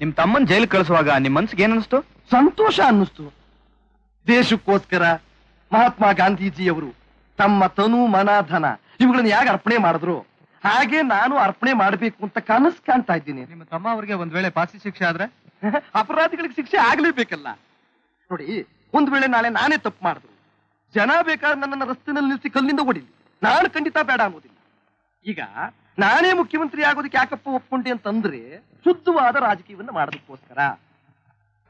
ನಿಮ್ ತಮ್ಮನ್ ಜೈಲ್ ಕಳಿಸುವಾಗ ನಿಮ್ ಮನ್ಸಿಗೆ ಏನ್ ಅನಿಸ್ತು? ಸಂತೋಷ ಅನ್ನಿಸ್ತು. ದೇಶಕ್ಕೋಸ್ಕರ ಮಹಾತ್ಮ ಗಾಂಧೀಜಿಯವರು ತಮ್ಮ ತನು ಮನ ಧನ ಇವುಗಳನ್ನ ಯಾಕೆ ಅರ್ಪಣೆ ಮಾಡಿದ್ರು? ಹಾಗೆ ನಾನು ಅರ್ಪಣೆ ಮಾಡಬೇಕು ಅಂತ ಕನಸು ಕಾಣ್ತಾ ಇದ್ದೀನಿ. ನಿಮ್ಮ ತಮ್ಮ ಅವ್ರಿಗೆ ಒಂದ್ ವೇಳೆ ಫಾಸಿ ಶಿಕ್ಷೆ ಆದ್ರೆ? ಅಪರಾಧಿಗಳಿಗೆ ಶಿಕ್ಷೆ ಆಗ್ಲೇಬೇಕಲ್ಲ. ನೋಡಿ ಒಂದ್ ವೇಳೆ ನಾಳೆ ನಾನೇ ತಪ್ಪು ಮಾಡಿದ್ರು. ಜನ ಬೇಕಾದ್ರೆ ನನ್ನನ್ನು ರಸ್ತೆನಲ್ಲಿ ನಿಲ್ಲಿಸಿ ಕಲ್ಲಿಂದ ಹೊಡಿಲಿ ನಾನು ಖಂಡಿತ ಬೇಡ ಅನ್ನೋದಿಲ್ಲ. ಈಗ ನಾನೇ ಮುಖ್ಯಮಂತ್ರಿ ಆಗೋದಕ್ಕೆ ಯಾಕಪ್ಪ ಒಪ್ಕೊಂಡೆ ಅಂತಂದ್ರೆ ಶುದ್ಧವಾದ ರಾಜಕೀಯವನ್ನ ಮಾಡೋದಕ್ಕೋಸ್ಕರ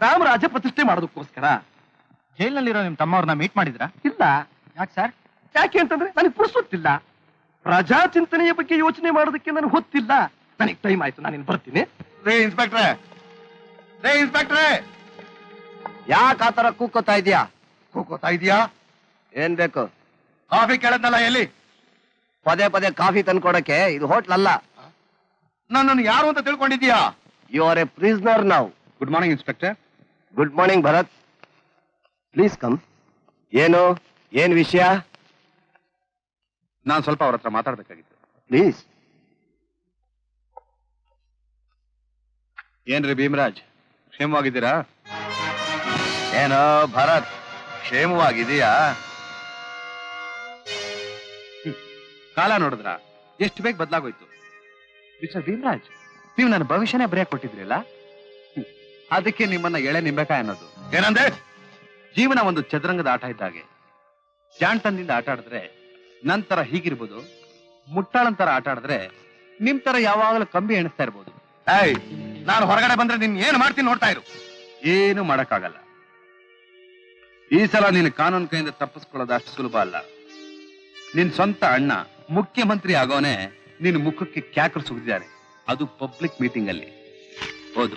ರಾಮರಾಜ್ಯ ಪ್ರತಿಷ್ಠೆ ಮಾಡೋದಕ್ಕೋಸ್ಕರ. ಜೈಲಿನಲ್ಲಿರೋ ನಿಮ್ ತಮ್ಮವ್ರನ್ನ ಮೀಟ್ ಮಾಡಿದ್ರಾ? ಇಲ್ಲ. ಯಾಕೆ ಸರ್ ಯಾಕೆ ಅಂತಂದ್ರೆ ನನಗೆ ಪುರುಸೊತ್ತಿಲ್ಲ. ಪ್ರಜಾ ಚಿಂತನೆಯ ಬಗ್ಗೆ ಯೋಚನೆ ಮಾಡೋದಕ್ಕೆ ನನಗೆ ಗೊತ್ತಿಲ್ಲ ನನಗೆ ಟೈಮ್ ಆಯ್ತು ನಾನು ಬರ್ತೀನಿ. ರೇ ಇನ್ಸ್ಪೆಕ್ಟ್ರೆ ರೇ ಇನ್ಸ್ಪೆಕ್ಟ್ರೆ ಯಾಕೆ ಆತರ ಕೂಕೋತಾ ಇದೀಯಾ? ಕೂಕೋತಾ ಇದೀಯಾ? ಏನ್ ಬೇಕು? ಕಾಫಿ ಕೇಳದ್ನಲ್ಲ ಎಲ್ಲಿ? ಪದೇ ಪದೇ ಕಾಫಿ ತಂದ್ಕೊಡಕ್ಕೆ ಇದು ಹೋಟ್ಲ್ ಅಲ್ಲ. ನಾನು ಯಾರು ಅಂತ ತಿಳ್ಕೊಂಡಿದ್ಯಾ ಯು ಆರ್ ಎ ಪ್ರಿಸ್ನರ್ ನಾವು good morning inspector good morning Bharat please come ಏನು? ಏನ್ ವಿಷಯ? ನಾನು ಸ್ವಲ್ಪ ಅವ್ರ ಹತ್ರ ಮಾತಾಡ್ಬೇಕಾಗಿತ್ತು. ಪ್ಲೀಸ್ ಏನ್ರಿ ಭೀಮರಾಜ್? ಕ್ಷೇಮವಾಗಿದ್ದೀರಾ? ಏನೋ ಭರತ್ ಕ್ಷೇಮವಾಗಿದೆಯಾ ಕಾಲ ನೋಡಿದ್ರ ಎಷ್ಟು ಬೇಗ ಬದಲಾಗೋಯ್ತು? ಮಿಸ್ಟರ್ ಭೀಮರಾಜ್ ನೀವು ನನ್ನ ಭವಿಷ್ಯನೇ ಬರೆಯಕ್ ಕೊಟ್ಟಿದ್ರಲ್ಲ? ಅದಕ್ಕೆ ನಿಮ್ಮನ್ನ ಎಳೆ ನಿಂಬೇಕಾ ಅನ್ನೋದು. ಏನಂದ್ರೆ ಜೀವನ ಒಂದು ಚದುರಂಗದ ಆಟ ಇದ್ದಾಗೆ ಜಾಣ್ತನದಿಂದ ಆಟ ಆಡಿದ್ರೆ ನಂತರ ಹೀಗಿರ್ಬೋದು ಮುಟ್ಟಾಳಂತರ ಆಟ ಆಡಿದ್ರೆ ನಿಮ್ ತರ ಯಾವಾಗಲೂ ಕಂಬಿ ಎಣಿಸ್ತಾ ಇರ್ಬೋದು. ಏಯ್ ನಾನು ಹೊರಗಡೆ ಬಂದ್ರೆ ನಿನ್ ಏನು ಮಾಡ್ತೀನಿ ನೋಡ್ತಾ ಇರು. ಏನು ಮಾಡಕ್ಕಾಗಲ್ಲ. ಈ ಸಲ ನೀನು ಕಾನೂನು ಕೈಯಿಂದ ತಪ್ಪಿಸ್ಕೊಳ್ಳೋದು ಅಷ್ಟು ಸುಲಭ ಅಲ್ಲ. ನಿನ್ ಸ್ವಂತ ಅಣ್ಣ ಮುಖ್ಯಮಂತ್ರಿ ಆಗೋನೆ ನಿನ್ನ ಮುಖಕ್ಕೆ ಕ್ಯಾಕರ್ ಸುಗಿದ್ದಾರೆ ಅದು ಪಬ್ಲಿಕ್ ಮೀಟಿಂಗ್ ಅಲ್ಲಿ. ಹೌದು.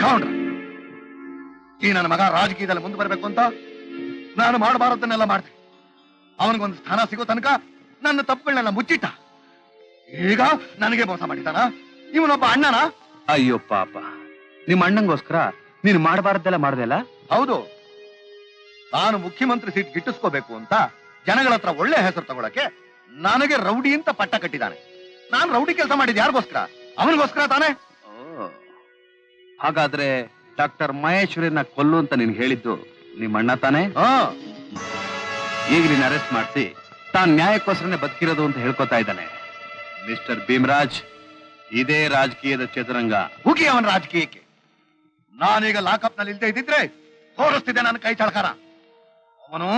ಕೌಂಡ್ರ ಈ ನನ್ನ ಮಗ ರಾಜಕೀಯದಲ್ಲಿ ಮುಂದೆ ಬರಬೇಕು ಅಂತ ನಾನು ಮಾಡಬಾರದನ್ನೆಲ್ಲ ಮಾಡ್ತೀನಿ. ಅವನಿಗೊಂದು ಸ್ಥಾನ ಸಿಗೋ ತನಕ ನನ್ನ ತಪ್ಪುಗಳನ್ನೆಲ್ಲ ಮುಚ್ಚಿಟ್ಟ. ಈಗ ನನಗೆ ಮೋಸ ಮಾಡಿದಾನ ಇವನೊಬ್ಬ ಅಣ್ಣನ? ಅಯ್ಯೋ ಪಾಪ. ನಿಮ್ಮ ಅಣ್ಣಂಗೋಸ್ಕರ ನೀನು ಮಾಡಬಾರ್ದೆಲ್ಲ ಮಾಡ್ದೆಲ್ಲ ಹೌದು. ನಾನು ಮುಖ್ಯಮಂತ್ರಿ ಸೀಟ್ ಗಿಟ್ಟಿಸ್ಕೋಬೇಕು ಅಂತ ಜನಗಳ ಹತ್ರ ಒಳ್ಳೆ ಹೆಸರು ತಗೊಳಕ್ಕೆ ನನಗೆ ರೌಡಿ ಅಂತ ಪಟ್ಟ ಕಟ್ಟಿದ್ದಾನೆ. ನಾನು ರೌಡಿ ಕೆಲಸ ಮಾಡಿದ್ ಯಾರಿಗೋಸ್ಕರ? ಅವನಿಗೋಸ್ಕರ ತಾನೇ? ಹಾಗಾದ್ರೆ ಡಾಕ್ಟರ್ ಮಹೇಶ್ವರಿನ ಕೊಲ್ಲು ಅಂತ ನೀನು ಹೇಳಿದ್ದು ನಿಮ್ಮ ಅಣ್ಣ ತಾನೇ? ಈಗ ನೀನು ಅರೆಸ್ಟ್ ಮಾಡಿಸಿ ತಾನು ನ್ಯಾಯಕ್ಕೋಸ್ಕರನೇ ಬದುಕಿರೋದು ಅಂತ ಹೇಳ್ಕೊತಾ ಇದ್ದಾನೆ. ಮಿಸ್ಟರ್ ಭೀಮರಾಜ್ ಇದೇ ರಾಜಕೀಯದ ಚದುರಂಗ. ಹುಗಿ ಅವನ ರಾಜಕೀಯಕ್ಕೆ. ನಾನೀಗ ಲಾಕಪ್ನಲ್ಲಿ ಇಲ್ದೇ ಇದ್ದಿದ್ರೆ ತೋರಿಸ್ತಿದ್ದೆ ನನ್ನ ಕೈ ಚಳಕಾರ. ಅವನು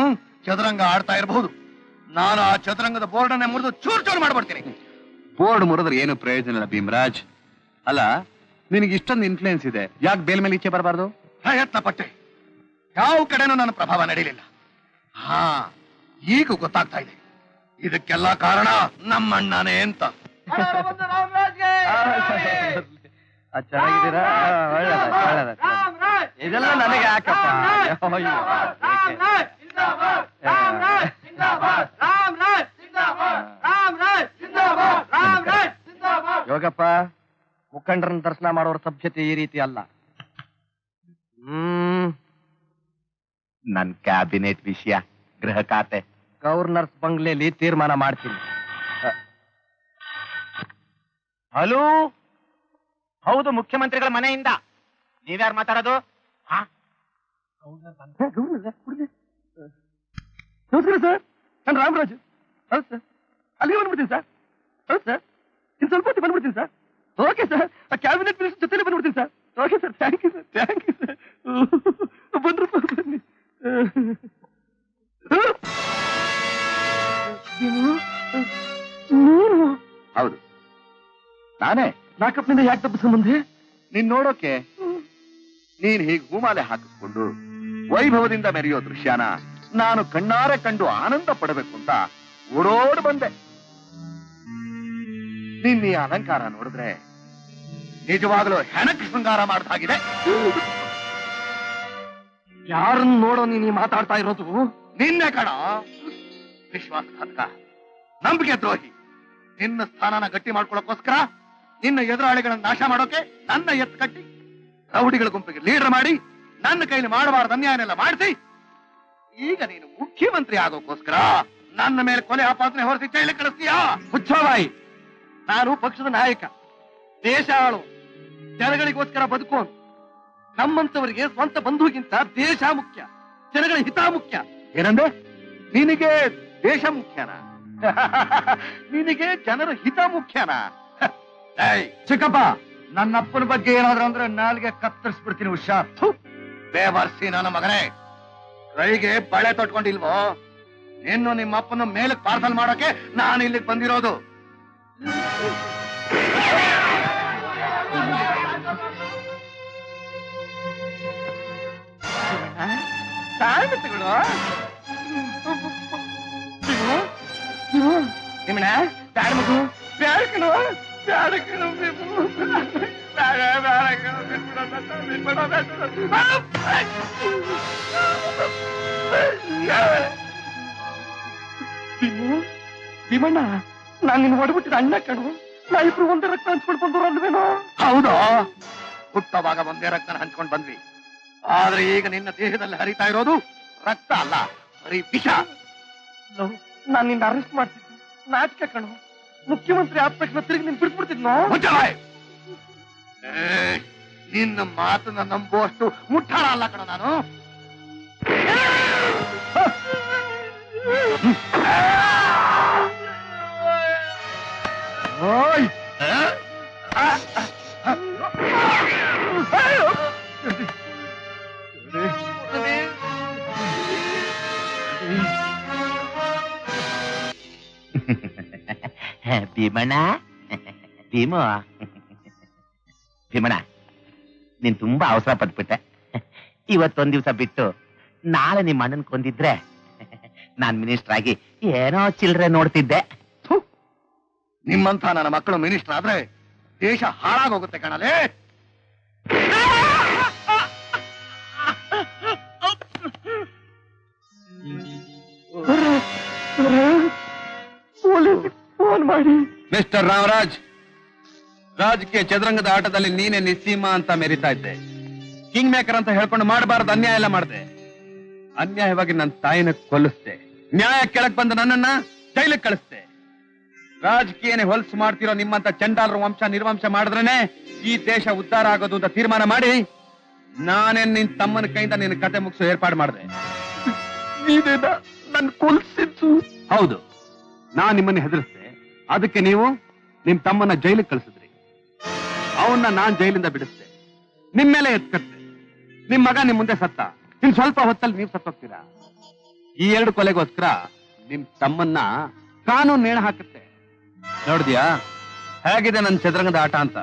ಚದುರಂಗ ಆಡ್ತಾ ಇರಬಹುದು. ನಾನು ಆ ಚದುರಂಗದ ಬೋರ್ಡ್ ಅನ್ನೇ ಮುರಿದು ಚೂರ್ ಚೂರ್ ಮಾಡ್ಬಿಡ್ತೀನಿ. ಬೋರ್ಡ್ ಮುರಿದ್ರೆ ಏನು ಪ್ರಯೋಜನ ಇಲ್ಲ ಭೀಮರಾಜ್. ಅಲ್ಲ ನಿನಗೆ ಇಷ್ಟೊಂದು ಇನ್ಫ್ಲೂಯೆನ್ಸ್ ಇದೆ. ಯಾಕೆ ಬೇಲ್ ಮೇಲೆ ಈಚೆ ಬರಬಾರ್ದು? ಪ್ರಯತ್ನ ಪಟ್ಟೆ ಯಾವ ಕಡೆನೂ ನನ್ನ ಪ್ರಭಾವ ನಡೀಲಿಲ್ಲ. ಹಾ ಈಗ ಗೊತ್ತಾಗ್ತಾ ಇದೆ. ಇದಕ್ಕೆಲ್ಲ ಕಾರಣ ನಮ್ಮಣ್ಣನೇ ಅಂತ. ಚೆನ್ನಾಗಿದ್ದೀರಾ? ಇದೆಲ್ಲ ನನಗೆ ಯಾಕಪ್ಪ? ಯೋಗಪ್ಪ ಮುಖಂಡರನ್ನ ದರ್ಶನ ಮಾಡೋರ ಸಭ್ಯತೆ ಈ ರೀತಿ ಅಲ್ಲ. ಹ್ಮ್. ನನ್ ಕ್ಯಾಬಿನೆಟ್ ವಿಷಯ ಗೃಹ ಖಾತೆ. ಗವರ್ನರ್ಸ್ ಬಂಗ್ಲೆಲಿ ತೀರ್ಮಾನ ಮಾಡ್ತೀನಿ. ಹಲೋ ಹೌದು, ಮುಖ್ಯಮಂತ್ರಿಗಳ ಮನೆಯಿಂದ. ನೀವ್ಯಾರು ಮಾತಾಡೋದು? ನಮಸ್ಕಾರ ಸರ್, ನಾನು ರಾಮರಾಜು. ಹೌದು ಸರ್. ಅಲ್ಲಿಗೆ ಬಂದ್ಬಿಡ್ತೀನಿ ಸರ್. ಹೌದು ಸರ್. ಇನ್ನು ಸ್ವಲ್ಪ ಹೊತ್ತಿಗೆ ಬಂದ್ಬಿಡ್ತೀನಿ ಸರ್. Okay sir. ಆ ಕ್ಯಾಬಿನೆಟ್ ಮಿನಿಸ್ಟರ್ ಜೊತೆಲೆ ಬಂದ್ಬಿಡ್ತೀನಿ sir. Okay sir. Thank you sir. Thank you sir. ಬಂದ್ರು ಬನ್ನಿ. ನಾನೇ? ಲಾಕಪ್ನಿಂದ ಯಾಕೆ ತಪ್ಪಿಸ ಮುಂದೆ ನೀನ್ ನೋಡೋಕೆ? ನೀನ್ ಹೀಗೆ ಹೂಮಾಲೆ ಹಾಕಿಸ್ಕೊಂಡು ವೈಭವದಿಂದ ಮೆರೆಯೋ ದೃಶ್ಯನ ನಾನು ಕಣ್ಣಾರೆ ಕಂಡು ಆನಂದ ಪಡಬೇಕು ಅಂತ ಓಡೋಡ್ ಬಂದೆ. ನಿನ್ನ ಈ ಅಲಂಕಾರ ನೋಡಿದ್ರೆ ನಿಜವಾಗಲೂ ಹೆಣಕ್ ಶೃಂಗಾರ ಮಾಡ್ತಾಗಿದೆ ಯಾರನ್ನ ನೋಡೋ ನೀನು ಈ ಮಾತಾಡ್ತಾ ಇರೋದು? ನಿನ್ನೆ ಕಣ. ವಿಶ್ವಾಸಘಾತಕ. ನಂಬಿಕೆ ದ್ರೋಹಿ. ನಿನ್ನ ಸ್ಥಾನನ ಗಟ್ಟಿ ಮಾಡ್ಕೊಳ್ಳೋಕೋಸ್ಕರ ನಿನ್ನ ಎದುರಾಳಿಗಳನ್ನ ನಾಶ ಮಾಡೋಕೆ ನನ್ನ ಎತ್ತು ಕಟ್ಟಿ, ರೌಡಿಗಳ ಗುಂಪಿಗೆ ಲೀಡರ್ ಮಾಡಿ, ನನ್ನ ಕೈಲಿ ಮಾಡಬಾರ್ದು ಅನ್ಯಾಯನೆಲ್ಲ ಮಾಡಿಸಿ. ಈಗ ನೀನು ಮುಖ್ಯಮಂತ್ರಿ ಆಗೋಕ್ಕೋಸ್ಕರ ನನ್ನ ಮೇಲೆ ಕೊಲೆ ಆಪಾದನೆ ಹೊರಸಿ ಜೈಲಿಗೆ ಕಳಿಸ್ತೀಯಾ? ಹುಚ್ಚೋಬಾಯಿ ನಾನು ಪಕ್ಷದ ನಾಯಕ, ದೇಶ ಆಳು, ಜನಗಳಿಗೋಸ್ಕರ ಬದುಕೋನು ನಮ್ಮಂತವರಿಗೆ ಸ್ವಂತ ಬಂಧುಗಿಂತ ದೇಶ ಮುಖ್ಯ, ಜನಗಳ ಹಿತ ಮುಖ್ಯ. ಏನಂದ್ರೆ ನಿನಗೆ ದೇಶ ಮುಖ್ಯನಾ? ನಿನಗೆ ಜನರ ಹಿತ ಮುಖ್ಯನಾ? ಚಿಕ್ಕಪ್ಪ ನನ್ನ ಅಪ್ಪನ ಬಗ್ಗೆ ಏನಾದ್ರು ಅಂದ್ರೆ ನಾಲ್ಗೆ ಕತ್ತರಿಸ್ಬಿಡ್ತೀನಿ ಹುಷಾರ್ ಬೇವರ್ಸಿ ನನ್ನ ಮಗನೇ. ರೈಗೆ ಬಳೆ ತೊಟ್ಕೊಂಡಿಲ್ವೋ? ಇನ್ನು ನಿಮ್ಮ ಅಪ್ಪನ ಮೇಲೆ ಪಾರ್ಸಲ್ ಮಾಡೋಕೆ ನಾನು ಇಲ್ಲಿಗೆ ಬಂದಿರೋದು. ನಿಮ್ಮಣ್ಣ ಬ್ಯಾಡ ಮಗು ಭೀಮಣ್ಣ ನಾನ್ ನಿನ್ನ ಹೊಡೆಬಿಟ್ಟಿದ ಅಣ್ಣ ಕಣು. ನಾ ಇಬ್ರು ಒಂದೇ ರಕ್ತ ಹಂಚ್ಕೊಂಡು ಹೌದಾ ಅಲ್ವೇನೋ ಹೌದಾ? ಹುಟ್ಟವಾಗ ಒಂದೇ ರಕ್ತನ ಹಂಚ್ಕೊಂಡು ಬಂದ್ವಿ. ಆದ್ರೆ ಈಗ ನಿನ್ನ ದೇಹದಲ್ಲಿ ಹರಿತಾ ಇರೋದು ರಕ್ತ ಅಲ್ಲ ಬರೀ ವಿಷ. ನಾನು ನಿನ್ನ ಅರೆಸ್ಟ್ ಮಾಡ್ತಿದ್ದೆ ನಾಟಕ ಕಣು. ಮುಖ್ಯಮಂತ್ರಿ ಆದ ತಕ್ಷಣ ತಿರುಗಿ ನೀನ್ ಬಿಟ್ಬಿಡ್ತಿದ್ನೋ? ನಿನ್ನ ಮಾತನ್ನ ನಂಬುವಷ್ಟು ಮುಟ್ಟಾಳ ಅಲ್ಲ ಕಣ ನಾನು. ಓಯ್! ಭೀಮಣ್ಣ? ಭೀಮ? ಭೀಮಣ್ಣ ನೀನ್ ತುಂಬಾ ಅವಸರ ಪಟ್ಬಿಟ್ಟೆ. ಇವತ್ತೊಂದ್ ದಿವ್ಸ ಬಿಟ್ಟು ನಾಳೆ ನಿಮ್ಮ ಅಣ್ಣನ್ ಕೊಂದಿದ್ರೆ ನಾನ್ ಮಿನಿಸ್ಟರ್ ಆಗಿ ಏನೋ ಚಿಲ್ರೆ ನೋಡ್ತಿದ್ದೆ. ನಿಮ್ಮಂತ ನನ್ನ ಮಕ್ಕಳು ಮಿನಿಸ್ಟರ್ ಆದ್ರೆ ದೇಶ ಹಾಳಾಗೋಗುತ್ತೆ ಕಣಲೇ. ಫೋನ್ ಮಾಡಿ. ಮಿಸ್ಟರ್ ರಾಮರಾಜ್ ರಾಜಕೀಯ ಚದುರಂಗದ ಆಟದಲ್ಲಿ ನೀನೆ ನಿಸ್ಸೀಮ ಅಂತ ಮೆರಿತಾ ಇದ್ದೆ. ಕಿಂಗ್ ಮೇಕರ್ ಅಂತ ಹೇಳ್ಕೊಂಡು ಮಾಡಬಾರದು ಅನ್ಯಾಯ ಎಲ್ಲ ಮಾಡಿದೆ. ಅನ್ಯಾಯವಾಗಿ ನನ್ನ ತಾಯಿನ ಕೊಲ್ಲಿಸ್ದೆ. ನ್ಯಾಯ ಕೆಳಕ್ ಬಂದ ನನ್ನನ್ನ ಜೈಲಿಗೆ ಕಳಿಸ್ದೆ. ರಾಜಕೀಯನೇ ಹೊಲಸು ಮಾಡ್ತಿರೋ ನಿಮ್ಮಂತ ಚಂಡಾಲರು ವಂಶ ನಿರ್ವಂಶ ಮಾಡಿದ್ರೇನೆ ಈ ದೇಶ ಉದ್ಧಾರ ಆಗೋದು ಅಂತ ತೀರ್ಮಾನ ಮಾಡಿ ನಾನೇ ನಿನ್ ತಮ್ಮನ ಕೈಯಿಂದ ನಿನ್ನ ಕತೆ ಮುಗಿಸೋ ಏರ್ಪಾಡು ಮಾಡಿದೆ. ಹೌದು. ನಾನ್ ನಿಮ್ಮನ್ನ ಹೆದರಿಸ್ದೆ. ಅದಕ್ಕೆ ನೀವು ನಿಮ್ ತಮ್ಮನ್ನ ಜೈಲಿಗೆ ಕಳಿಸಿದ್ರಿ. ಅವನ್ನ ನಾನ್ ಜೈಲಿಂದ ಬಿಡಿಸ್ದೆ. ನಿಮ್ ಮೇಲೆ ಎತ್ಕತ್ತೆ ನಿಮ್ ಮಗ ನಿಮ್ ಮುಂದೆ ಸತ್ತ. ಇನ್ ಸ್ವಲ್ಪ ಹೊತ್ತಲ್ಲಿ ನೀವು ಸತ್ತೋಗ್ತೀರಾ? ಈ ಎರಡು ಕೊಲೆಗೋಸ್ಕರ ನಿಮ್ ತಮ್ಮನ್ನ ಕಾನೂನು ನೇಣ ಹಾಕುತ್ತೆ. ನೋಡಿದ್ಯಾ? ಹೇಗಿದೆ ನನ್ನ ಚದರಂಗದ ಆಟ ಅಂತ?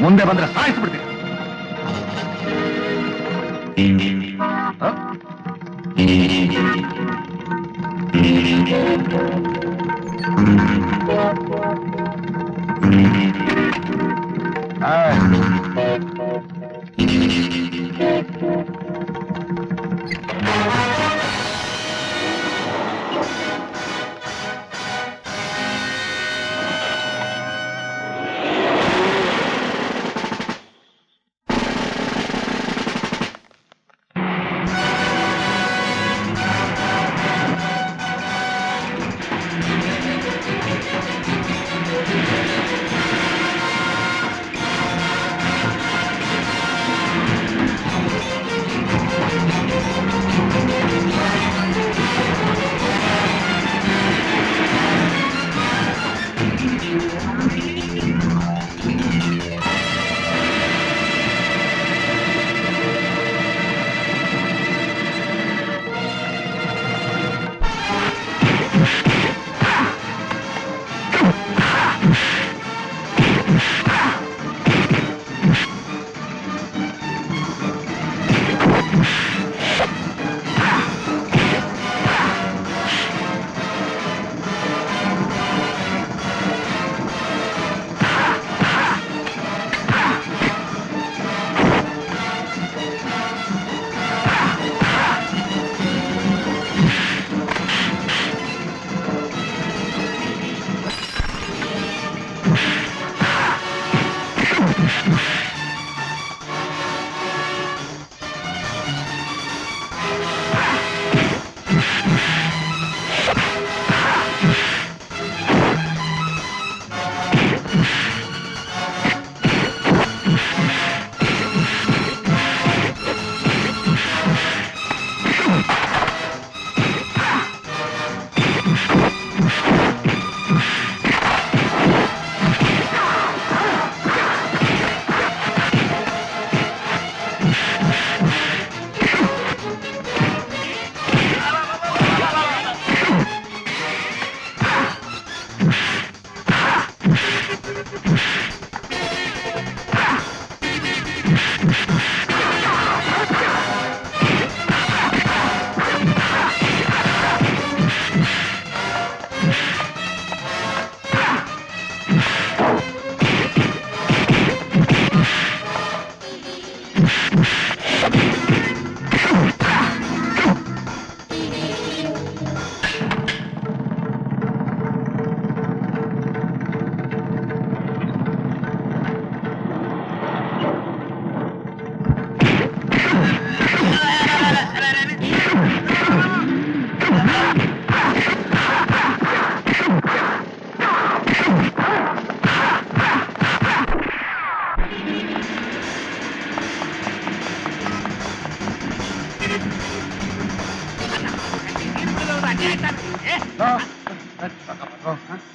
ಮುಂದೆ ಬಂದ್ರೆ ಸಾಯಿಸ್ಬಿಡ್ತೀನಿ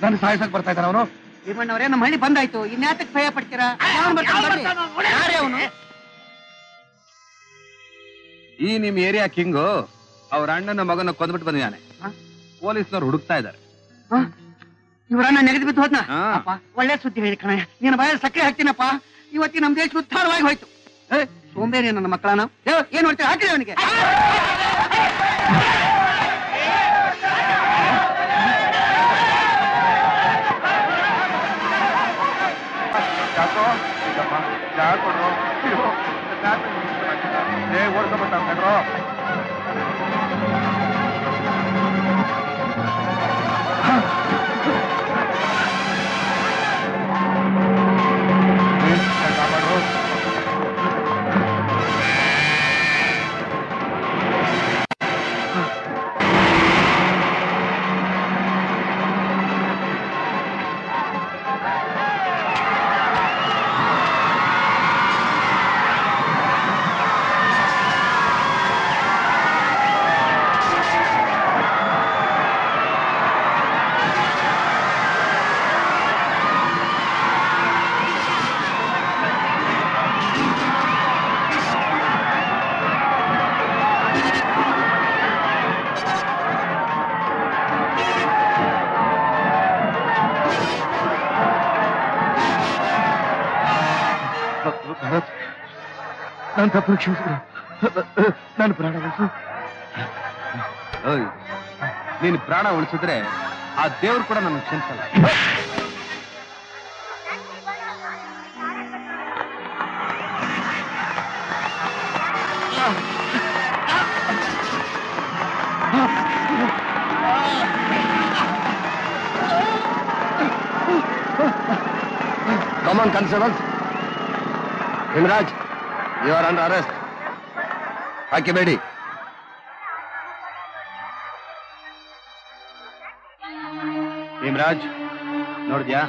ನಾನು ಸಾಯಿಸಕ್ ಬರ್ತಾ ಇದ್ದಾರೆ ಅವನು. ಭೀಮಣ್ಣವ್ರೆ ನಮ್ಮ ಹಳ್ಳಿ ಬಂದಾಯ್ತು. ಇನ್ಯಾತಕ್ಕೆ ಭಯ ಪಡ್ತೀರಾ? ಅವನು? ಈ ನಿಮ್ ಏರಿಯಾ ಕಿಂಗು ಅವ್ರ ಅಣ್ಣನ ಮಗನ ಕೊಂದ್ಬಿಟ್ಟು ಬಂದಿದ್ದಾನೆ. ಪೊಲೀಸ್ನವ್ರು ಹುಡುಕ್ತಾ ಇದ್ದಾರೆ. ಇವರನ್ನ ನೆಗೆದು ಬಿದ್ದು ಹೋದ್ನ? ಒಳ್ಳೆ ಸುದ್ದಿ ಹೇಳಿ ಕಣ. ನೀನು ಬಾಯ ಸಕ್ಕರೆ ಹಾಕ್ತೀನಪ್ಪ. ಇವತ್ತಿ ನಮ್ ದೇಶ ಉದ್ಧಾರವಾಗಿ ಹೋಯ್ತು. ಏ, ಸೋಂಬೇರಿ ನನ್ನ ಮಕ್ಕಳನ್ನ. ಏನ್ ಮಾಡ್ತೀವಿ ಹಾಕಿದೆ ಅವನಿಗೆ ಯಾಕೋ ಯಾಕೋ ಏ ಓಡ್ಕೊಂಡ್ಬಿಟ್ಟ ನಾನು ತಪ್ಪು ಕ್ಷಮಿಸಿದ್ರು ನಾನು ಪ್ರಾಣ ಉಳಿಸು ಓಯ್, ನೀನ್ ಪ್ರಾಣ ಉಳಿಸಿದ್ರೆ ಆ ದೇವ್ರು ಕೂಡ ನನ್ನ ಕ್ಷಮಿಸಲ್ಲ come on constables Himraj you are ಹಾಕಿಬೇಡಿ Bhimraj, ನೋಡಿದ್ಯಾ?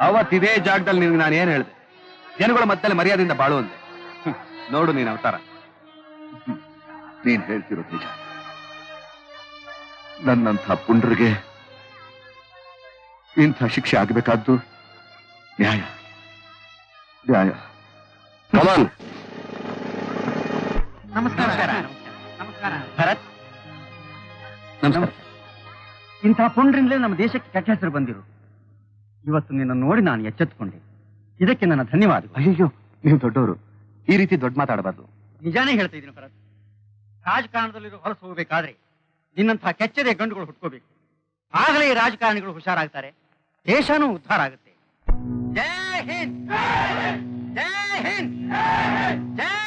ಅವತ್ ಇದೇ ಜಾಗದಲ್ಲಿ ನಿನ್ಗೆ ನಾನು ಏನ್ ಹೇಳಿದೆ? ಜನಗಳ ಮತ್ತಲ್ಲಿ ಮರ್ಯಾದೆಯಿಂದ ಬಾಳು ಅಂದೆ. ನೋಡು ನೀನ್ ಅವತಾರ. ನೀನ್ ಹೇಳ್ತಿರೋದು ನಿಜ. ನನ್ನಂಥ ಪುಂಡ್ರಿಗೆ ಇಂಥ ಶಿಕ್ಷೆ ಆಗಬೇಕಾದ್ದು ನ್ಯಾಯ. ನ್ಯಾಯ. ಕಮಾನ್ ನಮಸ್ಕಾರ. ನಮಸ್ಕಾರ. ಭರತ್. ನಮಸ್ಕಾರ. ಇಂಥ ಪುಂಡ್ರಿಂದಲೇ ನಮ್ಮ ದೇಶಕ್ಕೆ ಕೆಟ್ಟ ಹೆಸರು ಬಂದಿರು. ಇವತ್ತು ನಿನ್ನ ನೋಡಿ ನಾನು ಎಚ್ಚೆತ್ಕೊಂಡೆ ಇದಕ್ಕೆ ನನ್ನ ಧನ್ಯವಾದ ಅಯ್ಯೋ ನೀವು ದೊಡ್ಡವರು. ಈ ರೀತಿ ದೊಡ್ಡ ಮಾತಾಡಬಾರ್ದು. ನಿಜಾನೇ ಹೇಳ್ತಾ ಇದ್ದೀನಿ ಭರತ್. ರಾಜಕಾರಣದಲ್ಲಿರೋ ಹೊಲಸು ಹೋಗಬೇಕಾದ್ರೆ ನಿನ್ನಂತಹ ಕೆಚ್ಚದೆ ಗಂಡುಗಳು ಹುಟ್ಕೋಬೇಕು. ಆಗಲೇ ಈ ರಾಜಕಾರಣಿಗಳು ಹುಷಾರಾಗ್ತಾರೆ. ದೇಶನೂ ಉದ್ಧಾರ ಆಗುತ್ತೆ. ಜೈ ಹಿಂದ್! ಜೈ ಹಿಂದ್ ಜೈ ಹಿಂದ್